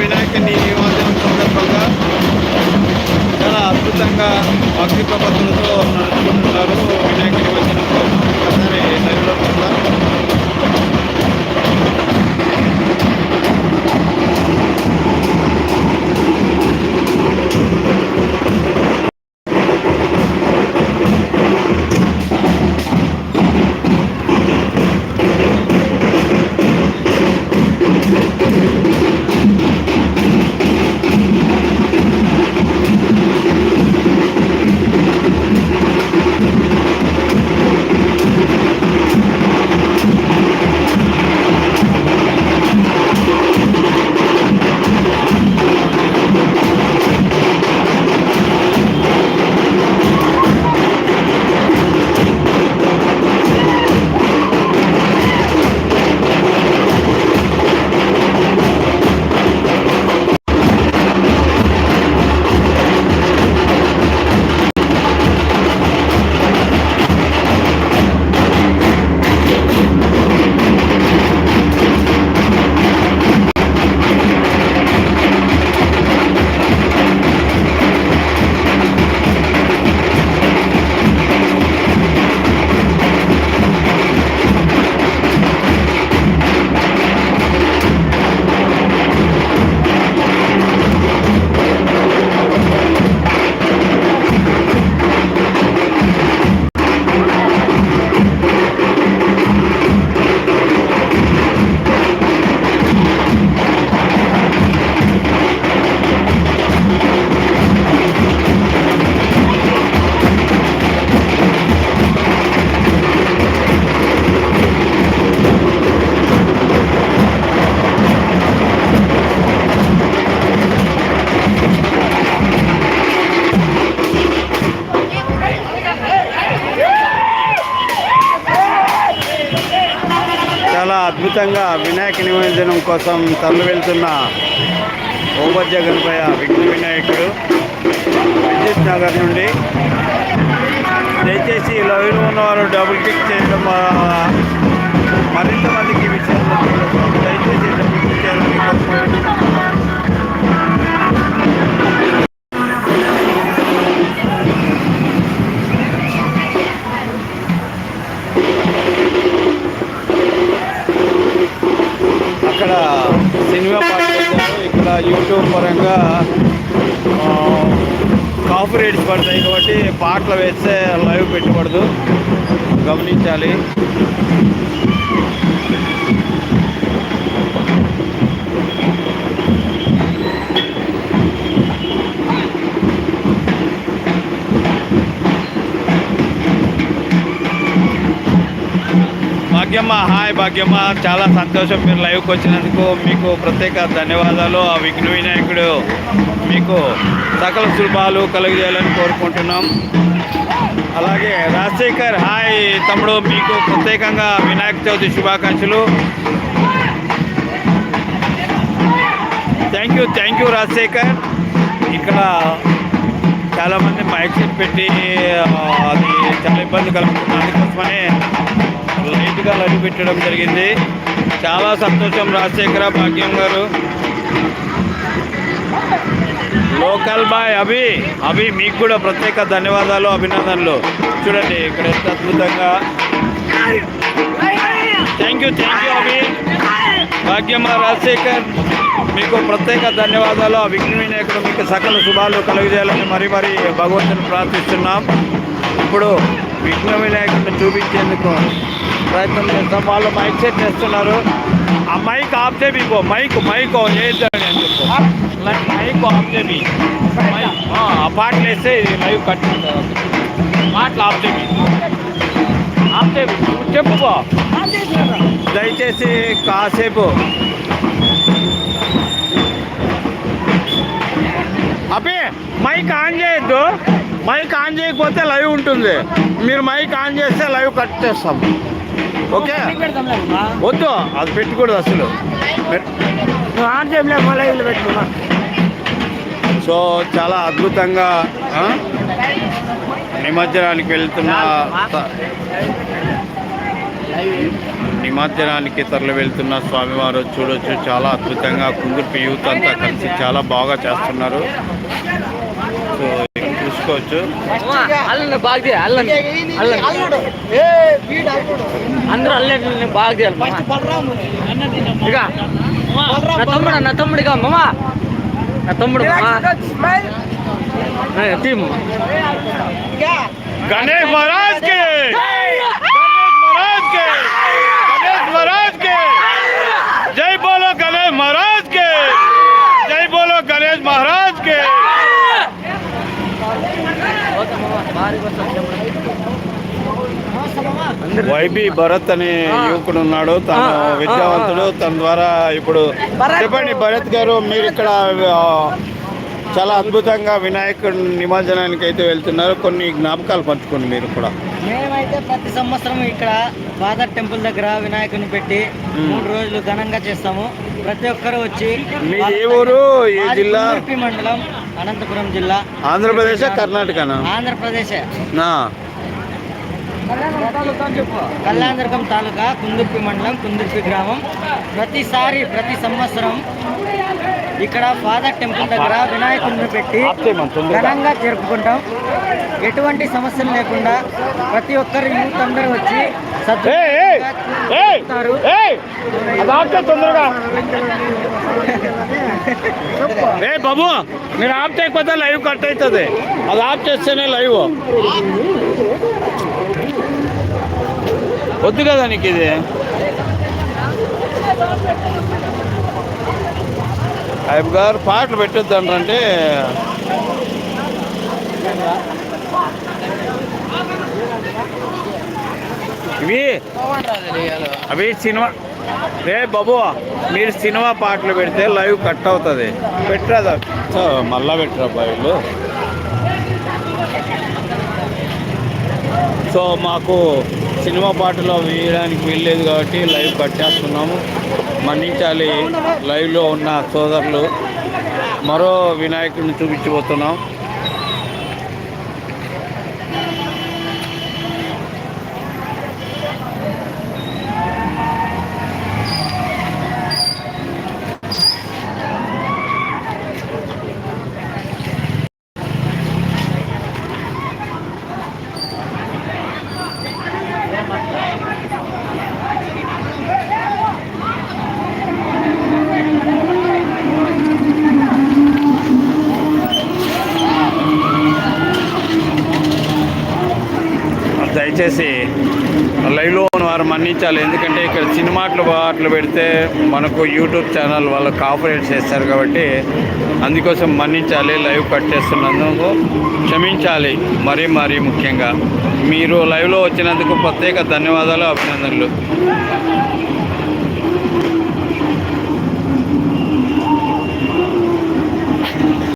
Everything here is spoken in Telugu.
వినాయకుని నిమజ్జనం సందర్భంగా చాలా అద్భుతంగా భక్తి ప్రపత్తులతో చాలా వినాయక నిమజ్జనం కోసం తరలి వెళ్తున్న ఓబజ్జ గణపయ్య విఘ్న వినాయకుడు. విద్యుత్ నగర్ నుండి దయచేసి లైవ్లో ఉన్నవారు డబుల్ క్లిక్ చేయడం మరింత మందికి ఈ కాబట్టి వేస్తే లైవ్ పెట్టకూడదు గమనించాలి. భాగ్యమ్మ హాయ్ భాగ్యమ్మ. చాలా సంతోషం మీరు లైవ్కి వచ్చినందుకు. మీకు ప్రత్యేక ధన్యవాదాలు. ఆ విఘ్న వినాయకుడు మీకు సకల శుభాలు కలుగజేయాలని కోరుకుంటున్నాం. అలాగే రాజశేఖర్ హాయ్ తమ్ముడు మీకు ప్రత్యేకంగా వినాయక చవితి శుభాకాంక్షలు. Thank you thank you Rajasekhar. ఇక్కడ చాలామంది మైక్ సెట్ పెట్టి అది చాలా ఇబ్బంది కలుగుతుంది. అందుకోసమనే లైట్గా లైవ్ పెట్టడం జరిగింది. చాలా సంతోషం రాజశేఖర భాగ్యం గారు. లోకల్ బాయ్ అభి అభి మీకు కూడా ప్రత్యేక ధన్యవాదాలు అభినందనలు. చూడండి ఇక్కడ ఎంత అద్భుతంగా. Thank you thank you Abhi. Bhagyamma Rajasekhar మీకు ప్రత్యేక ధన్యవాదాలు. ఆ విఘ్న వినాయకుడు మీకు సకల శుభాలు కలుగజేయాలని మరీ మరీ భగవంతుని ప్రార్థిస్తున్నాం. ఇప్పుడు విఘ్న వినాయకుడిని చూపించేందుకు ప్రయత్నం చేస్తాం. వాళ్ళు మైక్ సెట్ చేస్తున్నారు. ఆ మైక్ ఆఫ్ చేపిపో మైక్ మైక్ వేద్దాం మైక్ ఆఫ్ మైక్, ఆ, పాటలు వేస్తే ఇది లైవ్ కట్. పాటలు ఆఫ్ చేపి ఆఫ్ చేపి చెప్పుకో దయచేసి కాసేపు. అబ్బే మైక్ ఆన్ చేయొద్దు. మైక్ ఆన్ చేయకపోతే లైవ్ ఉంటుంది. మీరు మైక్ ఆన్ చేస్తే లైవ్ కట్ చేస్తాం. ఓకే? వద్దు అది పెట్టకూడదు అసలు. ఆన్ చేయలే మళ్ళీ ఇల్లు పెట్టుకున్నా సో చాలా అద్భుతంగా ఆ, నిమజ్జనానికి వెళ్తున్న నిమజ్జనానికి తరలి వెళ్తున్న స్వామివారు చూడొచ్చు. చాలా అద్భుతంగా కుందుర్పి యూత్ అంతా కలిసి చాలా బాగా చేస్తున్నారు. సో ఇక్కడ చూసుకోవచ్చు అల్లని బాగా చేయాలి అల్లని అల్లని అందరూ అల్లని బాగా చేయాలి మామ. ఇక నా తమ్ముడు నా తమ్ముడిగా మామా నా తమ్ముడు మామా టీమ్ వైబి భరత్ అనే యువకుడు ఉన్నాడు. తను విద్యావంతుడు. తన ద్వారా ఇప్పుడు భరత్. చెప్పండి భరత్ గారు మీరు ఇక్కడ చాలా అద్భుతంగా వినాయకుడి నిమజ్జనానికి అయితే వెళ్తున్నారు. కొన్ని జ్ఞాపకాలు పంచుకోండి మీరు కూడా. మేమైతే ప్రతి సంవత్సరం ఇక్కడ ఫాదర్ టెంపుల్ దగ్గర వినాయకుని పెట్టి. మూడు రోజులు ఘనంగా చేస్తాము. ప్రతి ఒక్కరు వచ్చి వాళ్ళ ఏ ఊరు? ఏ జిల్లా? మండలం అనంతపురం జిల్లా. ఆంధ్రప్రదేశ్ కర్ణాటకనా? ఆంధ్రప్రదేశ్. కళ్యాణదుర్గం తాలూకా కుందుర్పి మండలం కుందుర్పి గ్రామం. ప్రతిసారి ప్రతి సంవత్సరం ఇక్కడ ఫాదర్ టెంపుల్ దగ్గర వినాయకుడిని పెట్టి ఘనంగా జరుపుకుంటాం. ఎటువంటి సమస్యలు లేకుండా ప్రతి ఒక్కరు యూత్ అందరూ వచ్చి ఏయ్, ఏయ్, ఏయ్, సద్వినియోగం ఏయ్, అది ఆప్తే తొందరగా. ఏ బాబు మీరు ఆప్ చేయకపోతే లైవ్ కట్ అవుతుంది. అది ఆఫ్ చేస్తేనే లైవ్ వద్దు కదా నీకు ఇది. అయ్యప్ప గారు పాటలు పెట్టొద్దు అంటే ఇవి అవి సినిమా. రే బాబు మీరు సినిమా పాటలు పెడితే లైవ్ కట్ అవుతుంది. పెట్టరాదా? మళ్ళా పెట్టరా వీళ్ళు? సో మాకు సినిమా పాటలు వేయడానికి వీల్లేదు కాబట్టి లైవ్ కట్టేస్తున్నాము మన్నించాలి. లైవ్లో ఉన్న సోదరులు. మరో వినాయకుడిని చూపించబోతున్నాం. వచ్చేసి లైవ్లో ఉన్న వారు మన్నించాలి. ఎందుకంటే ఇక్కడ సినిమాట్లు పాటలు పెడితే మనకు యూట్యూబ్ ఛానల్ వాళ్ళు కాపరేట్ చేస్తారు కాబట్టి అందుకోసం మన్నించాలి లైవ్ కట్ చేస్తున్నందుకు క్షమించాలి. మరీ మరీ ముఖ్యంగా మీరు లైవ్లో వచ్చినందుకు ప్రత్యేక ధన్యవాదాలు అభినందనలు.